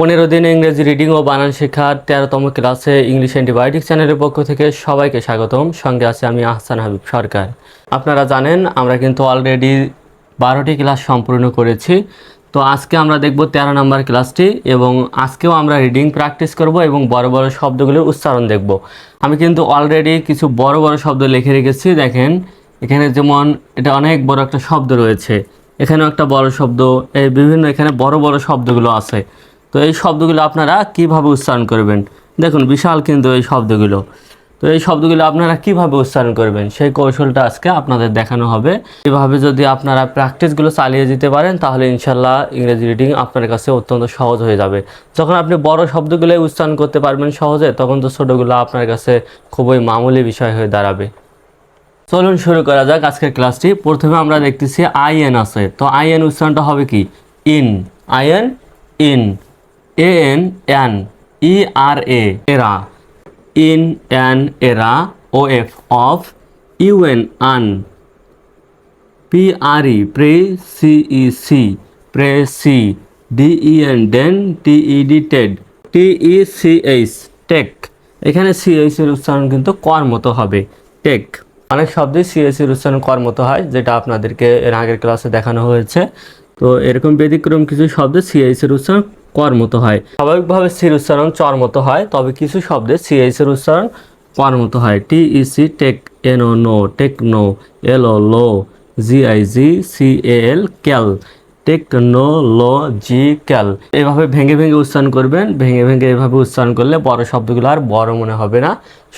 পনেরো দিন ইংরেজি রিডিং ও বানান শেখার তেরোতম ক্লাসে ইংলিশ অ্যান্টিবায়োটিক চ্যানেলের পক্ষ থেকে সবাইকে স্বাগতম। সঙ্গে আছে আমি আহসান হাবিব সরকার। আপনারা জানেন, আমরা কিন্তু অলরেডি বারোটি ক্লাস সম্পূর্ণ করেছি। তো আজকে আমরা দেখব তেরো নম্বর ক্লাসটি এবং আজকেও আমরা রিডিং প্র্যাকটিস করব এবং বড় বড় শব্দগুলোর উচ্চারণ দেখব। আমি কিন্তু অলরেডি কিছু বড় বড় শব্দ লিখে রেখেছি। দেখেন, এখানে যেমন এটা অনেক বড় একটা শব্দ রয়েছে। এখানেও একটা বড় শব্দ এই বিভিন্ন এখানে বড় বড় শব্দগুলো আছে। তো এই শব্দগুলো আপনারা কীভাবে উচ্চারণ করবেন? দেখুন, বিশাল কিন্তু এই শব্দগুলো। তো এই শব্দগুলো আপনারা কীভাবে উচ্চারণ করবেন? সেই কৌশলটা আজকে আপনাদের দেখানো হবে। এভাবে যদি আপনারা প্র্যাকটিসগুলো চালিয়ে যেতে পারেন, তাহলে ইনশাল্লাহ ইংরেজি রিডিং আপনার কাছে অত্যন্ত সহজ হয়ে যাবে। যখন আপনি বড় শব্দগুলো উচ্চারণ করতে পারবেন সহজে, তখন তো ছোটোগুলো আপনার কাছে খুবই মামুলি বিষয় হয়ে দাঁড়াবে। চলুন শুরু করা যাক আজকের ক্লাসটি। প্রথমে আমরা দেখতেছি আইএন আছে। তো আইএন উচ্চারণটা হবে কি? In. I N, in. N N, E R A, era. In N, era. O F, of. U N, un. P R E, pre, C E, C. Pre, C. D E N, den. T E, D, ted. T E, C H, tech. এখানে C H এর উচ্চারণ কিন্তু কর মতো হবে। Take. অনেক শব্দে C H এর উচ্চারণ কর মতো হয়, যেটা আপনাদেরকে এর আগের ক্লাসে দেখানো হয়েছে। তো এরকম ব্যতিক্রম কিছু শব্দে সি এর উচ্চারণ কর মতো হয়। স্বাভাবিকভাবে সির উচ্চারণ চর মতো হয়, তবে কিছু শব্দে সি এইচ এর উচ্চারণ কর মতো হয়। T E C tech N O no tech no L O lo G I G C L cal technological এভাবে ভেঙে ভেঙে উচ্চারণ করবেন, ভেঙে ভেঙে এভাবে উচ্চারণ করলে বড় শব্দগুলো আর বড় মনে হবে না,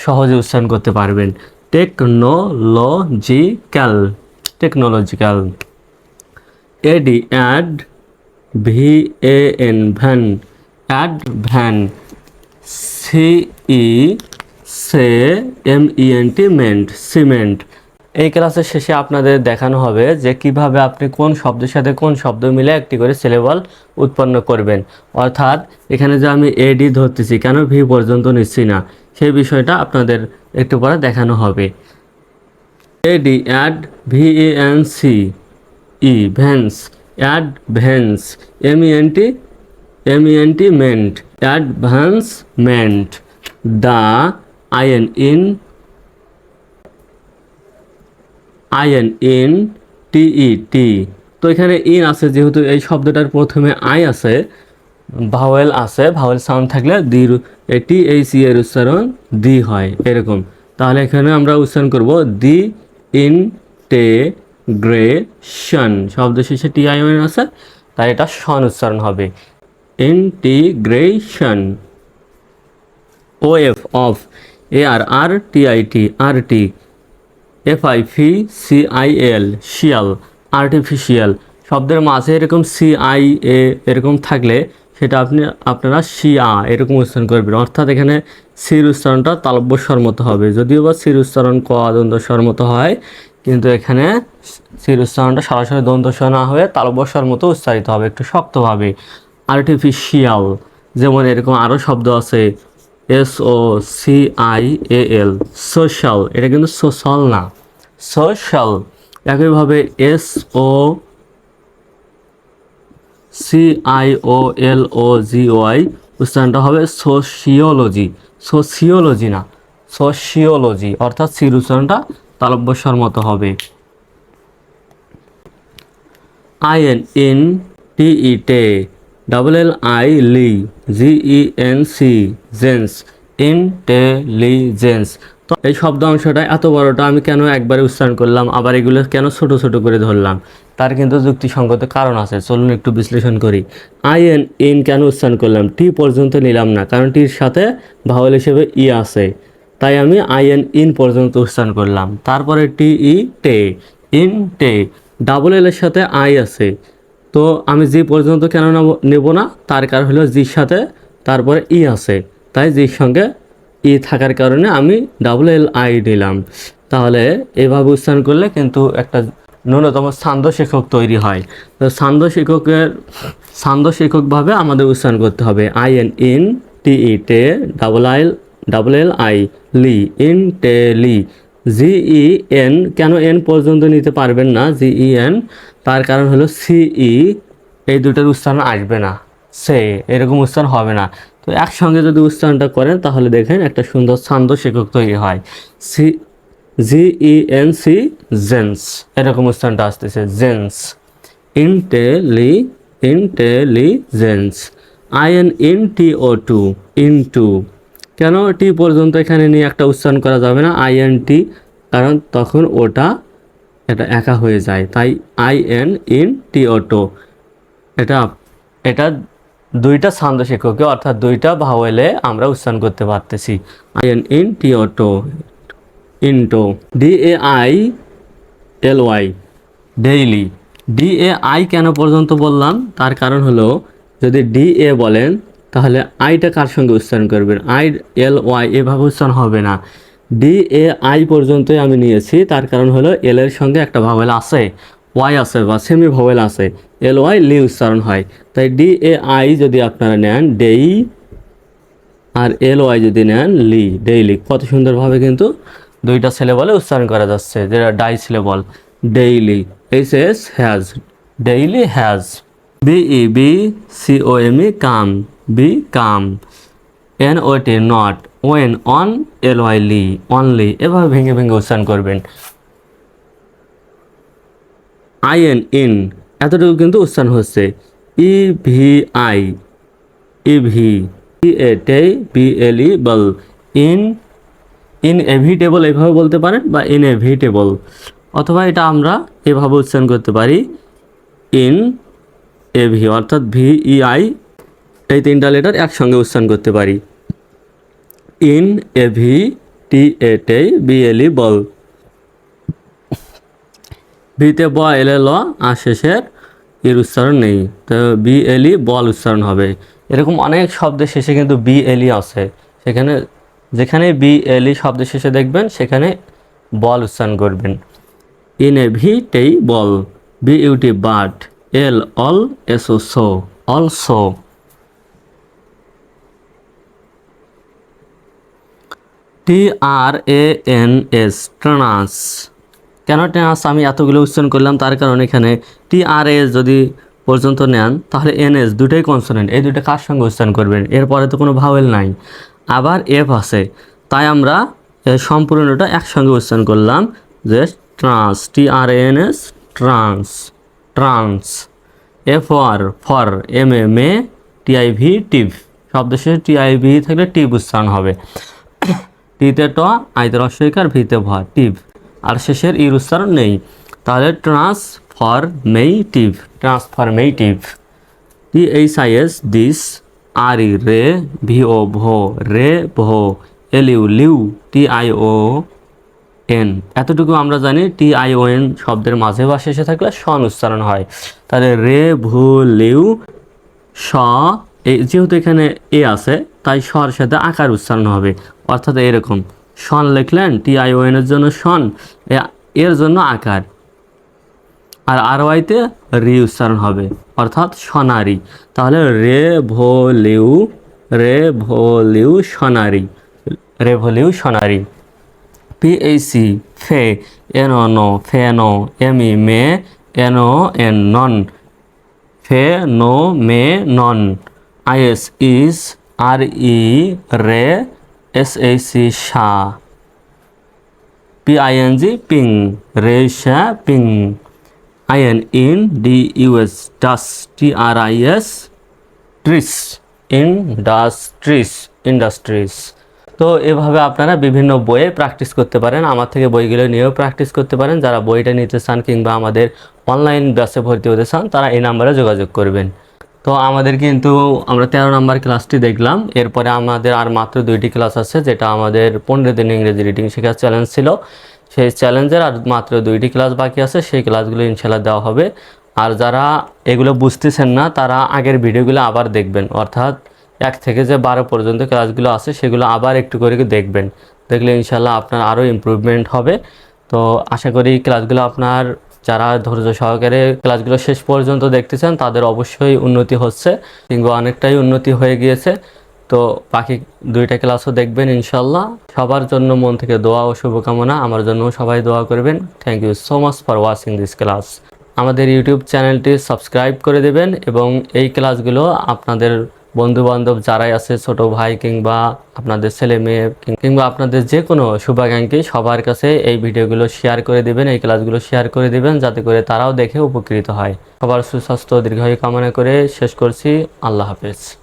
সহজে উচ্চারণ করতে পারবেন। Technological technological A D ad V A N van, ad van C E ce M E N T ment, cement. এই ক্লাসের শেষে আপনাদের দেখানো হবে যে কীভাবে আপনি কোন শব্দের সাথে কোন শব্দ মিলে একটি করে সিলেবল উৎপন্ন করবেন। অর্থাৎ এখানে যে আমি এডি ধরতেছি, কেন ভি পর্যন্ত নিচ্ছি না সেই বিষয়টা আপনাদের একটু পরে দেখানো হবে। A D ad V N C E vance. Ad vance M E N T M E N T ment advancement, the I in I N in T E T. তো এখানে ইন আছে, যেহেতু এই শব্দটার প্রথমে আই আছে, vowel আছে, vowel sound থাকলে দি টি এই সি এর উচ্চারণ দি হয়, এরকম। তাহলে এখানে আমরা উচ্চারণ করব দি, ইন টে গ্রেশন, শব্দ শেষে টি আই এন আছে তাই এটা সন উচ্চারণ হবে। Integration O F of A R R T I T R T F I fi C I L cial artificial শব্দের মাঝে এরকম সি আই এ এরকম থাকলে সেটা আপনি, আপনারা শিয়া এরকম উচ্চারণ করবেন। অর্থাৎ এখানে সির উচ্চারণটা তালব্য স্বর হবে। যদিও বা সির উচ্চারণ ক দন্ত স্বর মতো হয় কিন্তু এখানে সির উচ্চারণটা সরাসরি দন্ত না হয়ে তালব্য স্বর মতো উচ্চারিত হবে একটু শক্তভাবে। আর্টিফিশিয়াল যেমন এরকম আরও শব্দ আছে S O C I A L social এটা কিন্তু সোশ্যাল না। সোশ্যাল একইভাবে S O C I O L O G Y উচ্চারণটা হবে সোশিওলজি সোশিওলজি না সোশিওলজি অর্থাৎ সির উচ্চারণটা তালব্যস্বর মতো হবে। I N in T E te double L I li, G E N C, gence, intelligence. তো এই শব্দ অংশটা এত বড়টা আমি কেন একবারে উচ্চারণ করলাম, আবার এগুলো কেন ছোট ছোট করে ধরলাম? তার কিন্তু যুক্তিসঙ্গত কারণ আছে, চলুন একটু বিশ্লেষণ করি। আই এন ইন কেন উচ্চারণ করলাম? টি পর্যন্ত নিলাম না, কারণ টির সাথে ভাওয়েল হিসেবে ই আছে। তাই আমি আই এন ইন পর্যন্ত উচ্চারণ করলাম। তারপরে টি ই টে ইন টে ডাবল এলের সাথে আই আছে। তো আমি জি পর্যন্ত কেন নেব- না? তার কারণ হলো জির সাথে, তারপরে ই আছে। তাই জির সঙ্গে ই থাকার কারণে আমি ডাবল এল আই নিলাম। তাহলে এভাবে উচ্চারণ করলে কিন্তু একটা ন্যূনতম ছান্দ শিক্ষক তৈরি হয়। তো ছান্দ শিক্ষকের, ছান্দ শিক্ষকভাবে আমাদের উচ্চারণ করতে হবে। I N in T E te double I double L I li in te li G E N কেন এন পর্যন্ত নিতে পারবেন না? জিই এন তার কারণ হলো সিই এই দুটোর উচ্চারণ আসবে না। সে, এরকম উচ্চারণ হবে না। তো একসঙ্গে যদি উচ্চারণটা করেন, তাহলে দেখেন একটা সুন্দর ছন্দ শিক্ষক তৈরি হয়। C G E N C gence এরকম উচ্চারণটা আসতেছে। Gence intelli intelligence I N in T O to in to কেন টি পর্যন্ত এখানে নিয়ে একটা উচ্চারণ করা যাবে না? আই এন টি কারণ তখন ওটা এটা একা হয়ে যায়। তাই I N in T O to এটা এটা দুইটা ছান্দ শিক্ষকে অর্থাৎ দুইটা ভাওয়েলে আমরা উচ্চারণ করতে পারতেছি। I N in T O to into D A I L Y daily D A I কেন পর্যন্ত বললাম? তার কারণ হলো, যদি ডি এ বলেন তাহলে আইটা কার সঙ্গে উচ্চারণ করবেন? আই, এল, ওয়াই, এভাবে উচ্চারণ হবে না। ডি, এ, আই পর্যন্তই আমি নিয়েছি, তার কারণ হলো এল এর সঙ্গে একটা ভাওয়েল আছে, ওয়াই আছে বা সেমি ভাওয়েল আছে, এল, ওয়াই, লি উচ্চারণ হয়। তাই ডি, এ, আই যদি আপনারা নেন, ডেই, আর এল, ওয়াই যদি নেন, লি ডেইলি কত সুন্দরভাবে কিন্তু দুইটা ছেলে বলে উচ্চারণ করা যাচ্ছে, যেটা ডাই ছেলে বল daily H S has daily has B E be C O M E come. Become N O T not when on L Y Li only এভাবে ভেঙে ভেঙে উচ্চারণ করবেন। আই এন ইন এতটুকু কিন্তু উচ্চারণ হচ্ছে। ই ভি আই ইভি এটে B L E ball in inevitable এভাবে বলতে পারেন বা ইনএভিটেবল অথবা এটা আমরা এভাবে উচ্চারণ করতে পারি। ইন এভি অর্থাৎ ভি ই আই এই তিনটা লেটার একসঙ্গে উচ্চারণ করতে পারি। ইন এ ভি টি এটে বি এল ই বল ভিতে ব এল ল আর শেষের এর উচ্চারণ নেই। তো বি এলই বল উচ্চারণ হবে। এরকম অনেক শব্দের শেষে কিন্তু বি এলই আছে। সেখানে, যেখানে বি এলই শব্দের শেষে দেখবেন, সেখানে বল উচ্চারণ করবেন। In A V টেই ball B U T but L all S so also T R A N S trans কেন ট্রান্স আমি এতগুলো উচ্চারণ করলাম, তার কারণ এখানে টি আর এস যদি পর্যন্ত নেন, তাহলে এন এস দুটোই কনসোনেন্ট এই দুটো কার সঙ্গে উচ্চারণ করবেন? এরপরে তো কোনো ভাওয়েল নাই। আবার এফ আছে। তাই আমরা সম্পূর্ণটা একসঙ্গে উচ্চারণ করলাম যে trans T R N S trans trans F R for M A may T I V টিভ শব্দ শেষে টিআইভি থাকলে টিভ উচ্চারণ হবে। টিতে ট আইতে রস্বইকার ভিতে ভ টিভ। আর শেষের ইর উচ্চারণ নেই। তাহলে transformative transformative T H I S, this, R E রে, ভি ও, ভো, রে, ভো L U Liu, T I O N. এতটুকু আমরা জানি টি আই ও এন শব্দের মাঝে বা শেষে থাকলে সন উচ্চারণ হয়। তাহলে রে, ভু, লিউ, স যেহেতু এখানে এ আছে, তাই স্বর সাথে আকার উচ্চারণ হবে। অর্থাৎ এরকম সন লিখলেন টি আই ও এর জন্য এ- এর জন্য আকার। আর আর ওয়াইতে রি উচ্চারণ হবে, অর্থাৎ সোনারি। তাহলে রে ভো লিউ রে ভো লিউ সোনারি। রে ভো লিউ সোনারি পিএইচি ফে, এন, নো, ফে, নো, এমি মে, এন এন, নন। ফে, no, May, non. I S is R, E, রে এস এই সি সা P I N G ping রে শা ping I N in D U S does T R I S ট্রিস industries industries তো এভাবে আপনারা বিভিন্ন বইয়ে প্র্যাকটিস করতে পারেন। আমার থেকে বইগুলো নিয়েও প্র্যাকটিস করতে পারেন। যারা বইটা নিতে চান কিংবা আমাদের অনলাইন ব্যাসে ভর্তি হতে চান, তারা এই নাম্বারে যোগাযোগ করবেন। তো আমাদের কিন্তু আমরা তেরো নম্বর ক্লাসটি দেখলাম। এরপরে আমাদের আর মাত্র দুইটি ক্লাস আছে, যেটা আমাদের পনেরো দিন ইংরেজি রিডিং শেখার চ্যালেঞ্জ ছিল। সেই চ্যালেঞ্জের আর মাত্র দুইটি ক্লাস বাকি আছে, সেই ক্লাসগুলো ইনশাল্লাহ দেওয়া হবে। আর যারা এগুলো বুঝতেছেন না, তারা আগের ভিডিওগুলো আবার দেখবেন। অর্থাৎ এক থেকে যে বারো পর্যন্ত ক্লাসগুলো আছে, সেগুলো আবার একটু করে দেখবেন। দেখলে ইনশাল্লাহ আপনার আরও ইমপ্রুভমেন্ট হবে। তো আশা করি ক্লাসগুলো আপনার যারা ধৈর্য সহকারে ক্লাসগুলো শেষ পর্যন্ত দেখতেছেন, তাদের অবশ্যই উন্নতি হচ্ছে। কিংবা অনেকটাই উন্নতি হয়ে গিয়েছে। তো বাকি দুইটা ক্লাসও দেখবেন ইনশাল্লাহ সবার জন্য মন থেকে দোয়া ও শুভকামনা। আমার জন্য সবাই দোয়া করবেন। Thank you so much for watching this class আমাদের ইউটিউব চ্যানেলটি সাবস্ক্রাইব করে দেবেন এবং এই ক্লাসগুলো আপনাদের বন্ধু বান্ধব যারাই আছে, ছোট ভাই কিংবা আপনাদের ছেলে মেয়ে কিংবা আপনাদের যে কোনো শুভাকাঙ্ক্ষী, সবার কাছে এই ভিডিওগুলো শেয়ার করে দিবেন, এই ক্লাসগুলো শেয়ার করে দিবেন, যাতে করে তারাও দেখে উপকৃত হয়। সবার সুস্বাস্থ্য, দীর্ঘায়ু কামনা করে শেষ করছি। আল্লাহ হাফেজ।